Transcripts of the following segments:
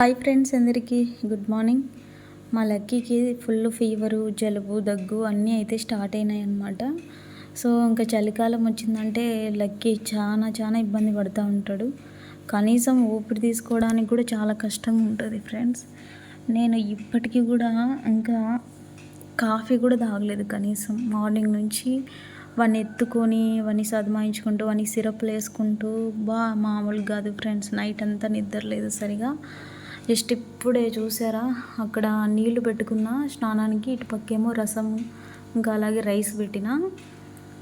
Hi friends అందరికీ. Good morning. మా లక్కీకి ఫుల్ ఫీవరు జలుబు దగ్గు అన్నీ అయితే స్టార్ట్ అయినాయి అన్నమాట. సో ఇంకా చలికాలం వచ్చిందంటే లక్కీ చాలా చాలా ఇబ్బంది పడుతూ ఉంటాడు. కనీసం ఊపిరి తీసుకోవడానికి కూడా చాలా కష్టంగా ఉంటుంది ఫ్రెండ్స్. నేను ఇప్పటికీ కూడా ఇంకా కాఫీ కూడా తాగలేదు కనీసం. మార్నింగ్ నుంచి వాడిని ఎత్తుకొని వాడిని సదమాయించుకుంటూ వాడిని సిరప్లు వేసుకుంటూ బా మామూలు కాదు ఫ్రెండ్స్ నైట్ అంతా నిద్ర లేదు సరిగా. జస్ట్ ఇప్పుడే చూసారా? అక్కడ నీళ్ళు పెట్టుకున్న స్నానానికి ఇటు పక్కేమో రసం ఇంకా అలాగే రైస్ పెట్టిన.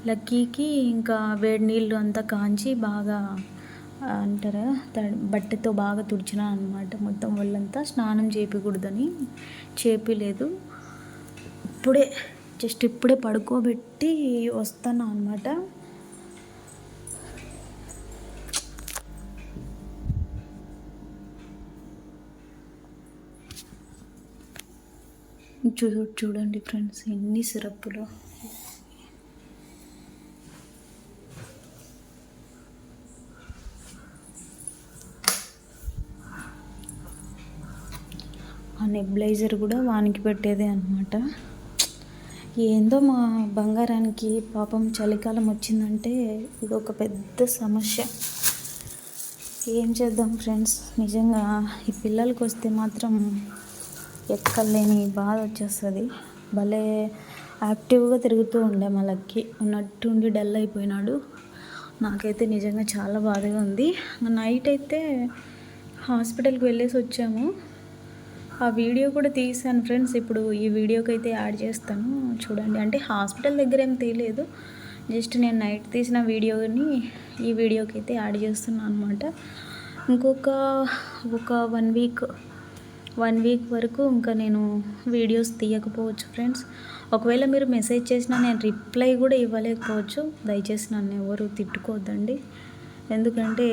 లక్కీకి ఇంకా వేడి నీళ్ళు అంతా కాంచి బాగా అంటారా? బట్టతో బాగా తుడిచిన అనమాట మొత్తం వాళ్ళంతా స్నానం చేయకూడదని చేపిలేదు. ఇప్పుడే జస్ట్ ఇప్పుడే పడుకోబెట్టి వస్తాను అనమాట చూ చూడండి ఫ్రెండ్స్ ఎన్ని సిరప్పులు. ఆ నెబ్లైజర్ కూడా వానికి పెట్టేదే అనమాట ఏందో మా బంగారానికి పాపం చలికాలం వచ్చిందంటే ఇది ఒక పెద్ద సమస్య. ఏం చేద్దాం ఫ్రెండ్స్? నిజంగా ఈ పిల్లలకి వస్తే మాత్రం ఎక్కలేని బాధ వచ్చేస్తుంది. భలే యాక్టివ్గా తిరుగుతూ ఉండే మా లక్కీ. ఉన్నట్టుండి డల్ అయిపోయినాడు. నాకైతే నిజంగా చాలా బాధగా ఉంది. నైట్ అయితే హాస్పిటల్కి వెళ్ళేసి వచ్చాము. ఆ వీడియో కూడా తీసాను ఫ్రెండ్స్. ఇప్పుడు ఈ వీడియోకి అయితే యాడ్ చేస్తాను. చూడండి. అంటే హాస్పిటల్ దగ్గర ఏం తీయలేదు. జస్ట్ నేను నైట్ తీసిన వీడియోని ఈ వీడియోకి అయితే యాడ్ చేస్తున్నాను అనమాట ఇంకొక ఒక వన్ వీక్ వన్ వీక్ వరకు ఇంకా నేను వీడియోస్ తీయకపోవచ్చు ఫ్రెండ్స్. ఒకవేళ మీరు మెసేజ్ చేసినా నేను రిప్లై కూడా ఇవ్వలేకపోవచ్చు. దయచేసి నన్ను ఎవరు తిట్టుకోవద్దండి ఎందుకంటే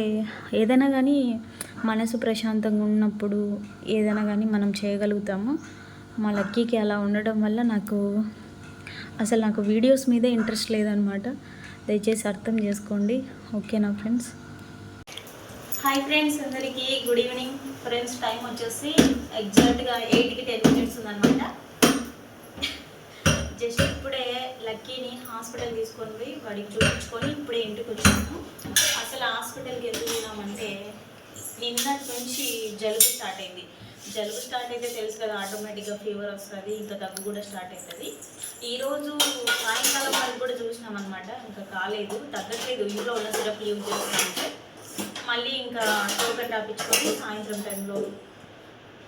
ఏదైనా కానీ మనసు ప్రశాంతంగా ఉన్నప్పుడు ఏదైనా కానీ మనం చేయగలుగుతాము. మా లక్కీకి అలా ఉండడం వల్ల నాకు అసలు నాకు వీడియోస్ మీదే ఇంట్రెస్ట్ లేదనమాట. దయచేసి అర్థం చేసుకోండి. ఓకేనా ఫ్రెండ్స్? హాయ్ ఫ్రెండ్స్ అందరికీ గుడ్ ఈవినింగ్ ఫ్రెండ్స్ టైం వచ్చేసి ఎగ్జాక్ట్గా ఎయిట్కి టెన్ మినిట్స్ ఉందన్నమాట. జస్ట్ ఇప్పుడే లక్కీని హాస్పిటల్ తీసుకొని పోయి వాడికి చూపించుకొని ఇప్పుడే ఇంటికి వచ్చాము. అసలు హాస్పిటల్కి ఎందుకు పోయినామంటే నిన్నటి నుంచి జలుబు స్టార్ట్ అయింది. జలుబు స్టార్ట్ అయితే తెలుసు కదా ఆటోమేటిక్గా ఫీవర్ వస్తుంది ఇంకా దగ్గు కూడా స్టార్ట్ అవుతుంది ఈరోజు సాయంకాలం వరకు కూడా చూసినాం అనమాట ఇంకా కాలేదు తగ్గట్లేదు. ఇంట్లో ఉన్న సిరప్ యూజ్ చేస్తామంటే. మళ్ళీ ఇంకా టోకెన్ రాపించుకొని సాయంత్రం టైంలో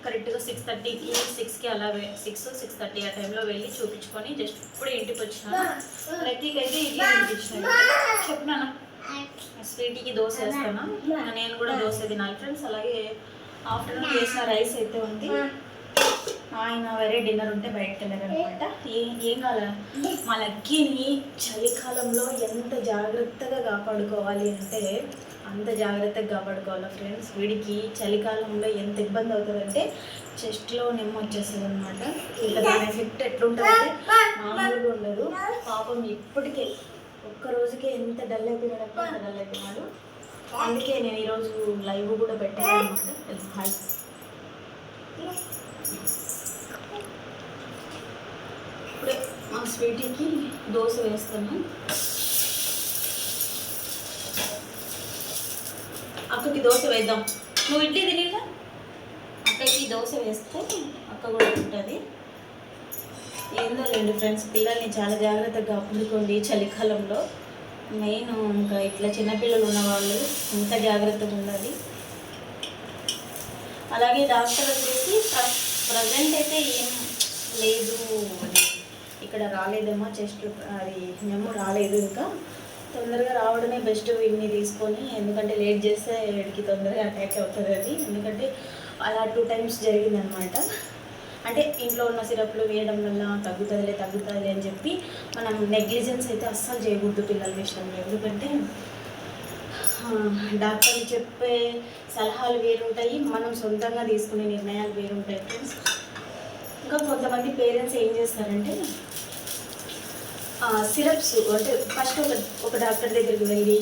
కరెక్ట్గా సిక్స్ థర్టీకి సిక్స్కి అలా సిక్స్ సిక్స్ థర్టీ ఆ టైంలో వెళ్ళి చూపించుకొని జస్ట్ ఇప్పుడు ఇంటికి వచ్చినా ప్రతికైతే అయితే ఇడ్లీ తినిపించినాను చెప్పినాను స్వీటీకి దోశ వేస్తాను. నేను కూడా దోశ తినాలి ఫ్రెండ్స్. అలాగే ఆఫ్టర్నూన్ చేసిన రైస్ అయితే ఉంది. ఆయన వేరే డిన్నర్ ఉంటే బయటకు వెళ్ళారనమాట. ఏం ఏం కావాలి? మా లక్కీని చలికాలంలో ఎంత జాగ్రత్తగా కాపాడుకోవాలి అంటే అంత జాగ్రత్తగా కాపాడుకోవాలి ఫ్రెండ్స్ వీడికి చలికాలంలో ఎంత ఇబ్బంది అవుతుందంటే చెస్ట్లో నిమ్మ వచ్చేస్తుంది అనమాట ఇంకా దాని ఎఫెక్ట్ ఎట్లుంటుందంటే మామూలుగా ఉండదు. పాపం ఇప్పటికే ఒక్క రోజుకే ఎంత డల్ అయిపోయినాడంటే అంత డల్ అయిపోయినాడు. అందుకే నేను ఈరోజు లైవ్ కూడా పెట్టాను అనమాట హాయ్ ఇప్పుడే మా స్వీటీకి దోశ వేస్తాను అక్కకి దోశ వేద్దాం. నువ్వు ఇడ్లీ తినేగా అక్కకి దోశ వేస్తే అక్క కూడా ఉంటుంది ఏందో లేండి ఫ్రెండ్స్ పిల్లల్ని చాలా జాగ్రత్తగా కాపాడుకోండి చలికాలంలో. మెయిన్ ఇంకా ఇట్లా చిన్నపిల్లలు ఉన్నవాళ్ళు ఇంత జాగ్రత్తగా ఉండాలి. అలాగే డాక్టర్ వచ్చేసి ప్రజెంట్ అయితే ఏం లేదు. ఇక్కడ రాలేదేమో చెస్ట్ అది మేము రాలేదు ఇంకా. తొందరగా రావడమే బెస్ట్ వీడిని తీసుకొని ఎందుకంటే లేట్ చేస్తే వీడికి తొందరగా అటాక్ అవుతుంది అది. ఎందుకంటే అలా టూ టైమ్స్ జరిగిందనమాట. అంటే ఇంట్లో ఉన్న సిరప్లు వేయడం వల్ల తగ్గుతుందిలే తగ్గుతుందిలే అని చెప్పి మనం నెగ్లిజెన్స్ అయితే అస్సలు చేయకూడదు పిల్లల విషయంలో. ఎందుకంటే డాక్టర్లు చెప్పే సలహాలు వేరుంటాయి మనం సొంతంగా తీసుకునే నిర్ణయాలు వేరుంటాయి ఫ్రెండ్స్ ఇంకా కొంతమంది పేరెంట్స్ ఏం చేస్తారంటే సిరప్స్ అంటే ఫస్ట్ ఒక ఒక డాక్టర్ దగ్గరికి వెళ్ళి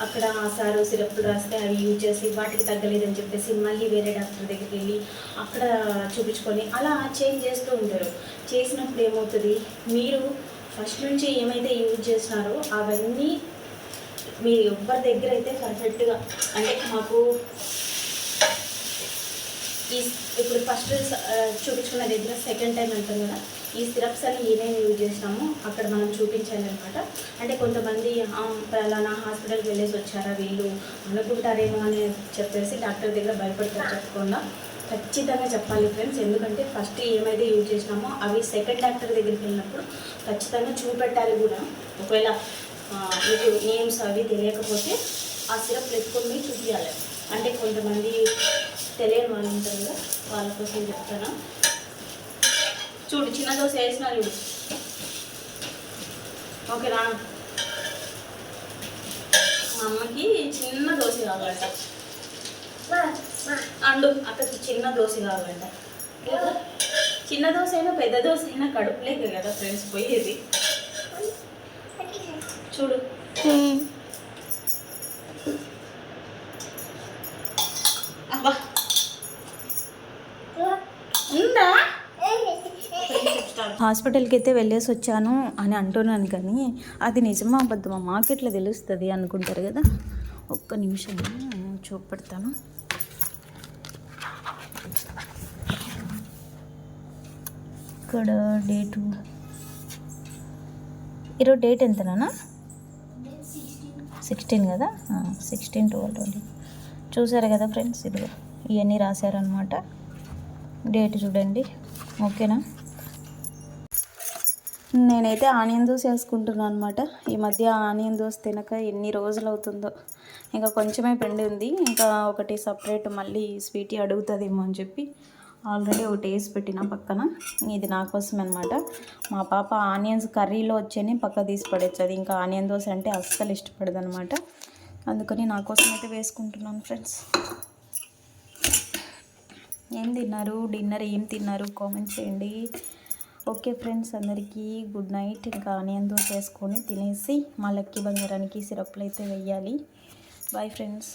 అక్కడ ఆ సారు సిరప్లు రాస్తే అవి యూజ్ చేసి వాటికి తగ్గలేదని చెప్పేసి మళ్ళీ వేరే డాక్టర్ దగ్గరికి వెళ్ళి అక్కడ చూపించుకొని అలా చేంజ్ చేస్తూ ఉంటారు. చేసినప్పుడు ఏమవుతుంది? మీరు ఫస్ట్ నుంచి ఏమైతే యూజ్ చేసినారో అవన్నీ మీరు ఎవ్వరి దగ్గర అయితే పర్ఫెక్ట్గా అంటే మాకు ఈ ఇప్పుడు ఫస్ట్ చూపించుకున్న దగ్గర సెకండ్ టైం అంటాం కదా? ఈ సిరప్స్ అని ఏమేమి యూజ్ చేసినామో అక్కడ మనం చూపించాలి అనమాట అంటే కొంతమంది "ఆ, పలానా హాస్పిటల్కి వెళ్ళేసి వచ్చారా వీళ్ళు? అనుకుంటారేమో అని చెప్పేసి డాక్టర్ దగ్గర భయపడతారు చెప్పకుండా. ఖచ్చితంగా చెప్పాలి ఫ్రెండ్స్. ఎందుకంటే ఫస్ట్ ఏమైతే యూజ్ చేసినామో అవి సెకండ్ డాక్టర్ దగ్గరికి వెళ్ళినప్పుడు ఖచ్చితంగా చూపెట్టాలి కూడా. ఒకవేళ మీకు నేమ్స్ అవి తెలియకపోతే ఆ సిరప్ ఎత్తుకొని చూపించాలి అంటే కొంతమంది తెలియని వాళ్ళు ఉంటారు కదా వాళ్ళ కోసం చెప్తాను. చూడు చిన్న దోశ వేసిన చూడు. ఓకేనా మా అమ్మకి చిన్న దోశ కావాలంట. అండు అక్కడికి చిన్న దోశ కావాలంట. చిన్న దోశ అయినా పెద్ద దోశ అయినా కడుపులేక కదా ఫ్రెండ్స్ పోయేది. చూడు. అబ్బా ఉందా హాస్పిటల్కి. అయితే వెళ్ళేసి వచ్చాను అని అంటున్నాను కానీ అది నిజమా అబద్ధమా మాకెట్లా తెలుస్తుంది అనుకుంటారు కదా. ఒక్క నిమిషం చూపెడతాను. ఇక్కడ డేటు. ఈరోజు డేట్ ఎంతనా సిక్స్టీన్ కదా? Sixteen twelve twenty. చూసారు కదా ఫ్రెండ్స్ ఇది ఇవన్నీ రాశారనమాట డేట్ చూడండి. ఓకేనా? నేనైతే ఆనియన్ దోశ వేసుకుంటున్నాను అనమాట ఈ మధ్య ఆనియన్ దోశ తినక ఎన్ని రోజులు అవుతుందో. ఇంకా కొంచెమే పిండి ఉంది. ఇంకా ఒకటి సపరేట్ మళ్ళీ స్వీటీ అడుగుతుందేమో అని చెప్పి ఆల్రెడీ ఒకటి వేసి పెట్టిన పక్కన. ఇది నా కోసం అనమాట మా పాప ఆనియన్స్ కర్రీలో వచ్చేని పక్క తీసి అది ఇంకా ఆనియన్ దోశ అంటే అస్సలు ఇష్టపడదు అనమాట అందుకని నా కోసం అయితే వేసుకుంటున్నాను ఫ్రెండ్స్. ఏం తిన్నారు? డిన్నర్ ఏం తిన్నారు? కామెంట్ చేయండి. ఓకే ఫ్రెండ్స్ అందరికీ గుడ్ నైట్. ఇంకా ఆనియన్ దోశ వేసుకొని తినేసి మా లక్కీ బంగారానికి సిరప్లు అయితే వెయ్యాలి. Bye friends.